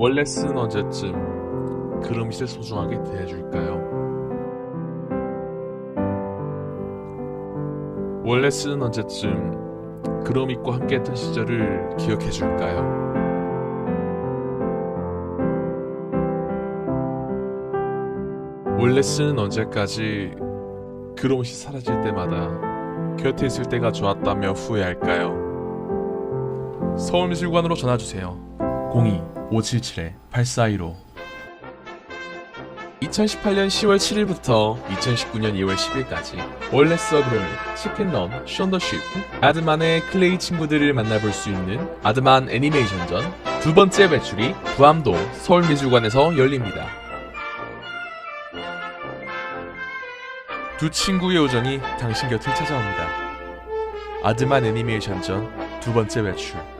원래 쓰는 언제쯤 그럼이를 소중하게 대해줄까요? 원래 쓰는 언제쯤 그럼이과 함께했던 시절을 기억해줄까요? 원래 쓰는 언제까지 그로봇이 사라질 때마다 곁에 있을 때가 좋았다며 후회할까요? 서울미술관으로 전화주세요. 02-577-8415 2018년 10월 7일부터 2019년 2월 10일까지 원래 서그램 치킨런 션더쉽 아드만의 클레이 친구들을 만나볼 수 있는 아드만 애니메이션전 두 번째 배출이 부암동 서울미술관에서 열립니다. 두 친구의 우정이 당신 곁을 찾아옵니다. 아드만 애니메이션전 두 번째 배출